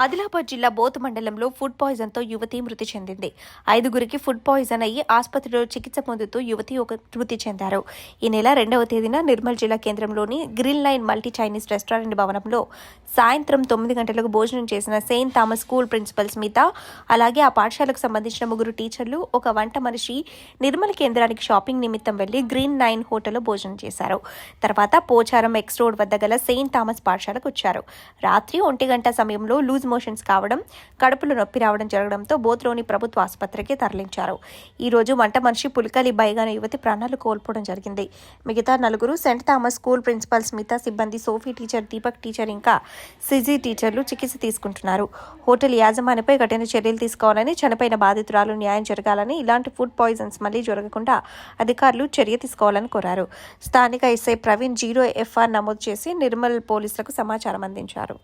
ఆదిలాబాద్ జిల్లా బోత్ మండలంలో ఫుడ్ పాయిజన్తో యువతి మృతి చెందింది. ఐదుగురికి ఫుడ్ పాయిజన్ అయ్యి ఆసుపత్రిలో చికిత్స పొందుతూ యువతి ఒక మృతి చెందారు. ఈ నెల రెండవ తేదీన నిర్మల్ జిల్లా కేంద్రంలోని green line multi Chinese restaurant భవనంలో సాయంత్రం తొమ్మిది గంటలకు భోజనం చేసిన Saint Thomas School principal Smitha అలాగే ఆ పాఠశాలకు సంబంధించిన ముగ్గురు టీచర్లు ఒక వంట మనిషి నిర్మల్ కేంద్రానికి షాపింగ్ నిమిత్తం వెళ్ళి గ్రీన్ నైన్ హోటల్లో భోజనం చేశారు. తర్వాత పోచారం ఎక్స్ రోడ్ వద్ద గల సెయింట్ థామస్ పాఠశాలకు వచ్చారు. రాత్రి ఒంటి గంట సమయంలో లూజ్ మోషన్స్ కావడం కడుపులో నొప్పి రావడం జరగడంతో బోత్లోని ప్రభుత్వ ఆసుపత్రికి తరలించారు. ఈ రోజు వంట మనిషి పులికలి బైగాన యువతి ప్రాణాలు కోల్పోవడం జరిగింది. మిగతా నలుగురు Saint Thomas School principal Smitha సిబ్బంది సోఫీ టీచర్ దీపక్ టీచర్ ఇంకా సిజీ టీచర్లు చికిత్స తీసుకుంటున్నారు. హోటల్ యాజమానిపై కఠిన చర్యలు తీసుకోవాలని చనిపోయిన బాధితురాలు న్యాయం జరగాలని ఇలాంటి ఫుడ్ పాయిజన్స్ మళ్ళీ జరగకుండా అధికారులు చర్య తీసుకోవాలని కోరారు. స్థానిక ఎస్ఐ ప్రవీణ్ జీరో ఎఫ్ఆర్ నమోదు చేసి నిర్మల్ పోలీసులకు సమాచారం అందించారు.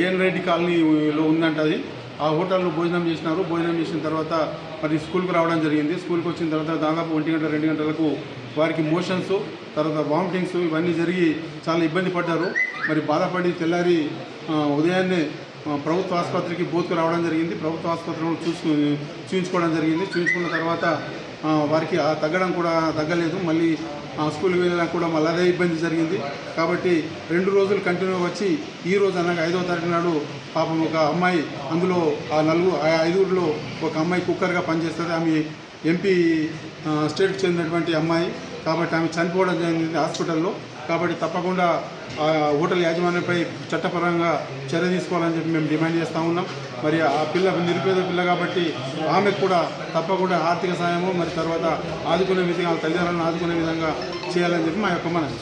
ఏఎన్ రెడ్డి కాలనీలో ఉందంట అది. ఆ హోటల్లో భోజనం చేసినారు. భోజనం చేసిన తర్వాత మరి స్కూల్కి రావడం జరిగింది. స్కూల్కి వచ్చిన తర్వాత దాదాపు ఒంటి గంట రెండు గంటలకు వారికి మోషన్స్ తర్వాత వామిటింగ్స్ ఇవన్నీ జరిగి చాలా ఇబ్బంది పడ్డారు. మరి బాధపడి తెల్లారి ఉదయాన్నే ప్రభుత్వ ఆసుపత్రికి బోతుకు రావడం జరిగింది. ప్రభుత్వ ఆసుపత్రిలో చూసుకు చూయించుకోవడం జరిగింది. చూయించుకున్న తర్వాత వారికి ఆ తగ్గడం కూడా తగ్గలేదు. మళ్ళీ ఆ, స్కూల్కి వెళ్ళినా కూడా మళ్ళీ అదే ఇబ్బంది జరిగింది. కాబట్టి రెండు రోజులు కంటిన్యూ వచ్చి ఈ రోజు అనగా ఐదవ తారీఖు నాడు పాపం ఒక అమ్మాయి అందులో ఆ నలుగురు ఆ ఐదుగురిలో ఒక అమ్మాయి కుక్కర్గా పనిచేస్తుంది. ఆమె ఎంపీ స్టేట్కి చెందినటువంటి అమ్మాయి. కాబట్టి ఆమె చనిపోవడం జరిగింది హాస్పిటల్లో. కాబట్టి తప్పకుండా ఆ హోటల్ యాజమాన్యంపై చట్టపరంగా చర్య తీసుకోవాలని చెప్పి మేము డిమాండ్ చేస్తూ ఉన్నాం. మరి ఆ పిల్ల నిరుపేద పిల్ల కాబట్టి ఆమెకు కూడా తప్పకుండా ఆర్థిక సాయము మరి తర్వాత ఆదుకునే విధంగా తల్లిదండ్రులను ఆదుకునే విధంగా చేయాలని చెప్పి మా యొక్క మనవి.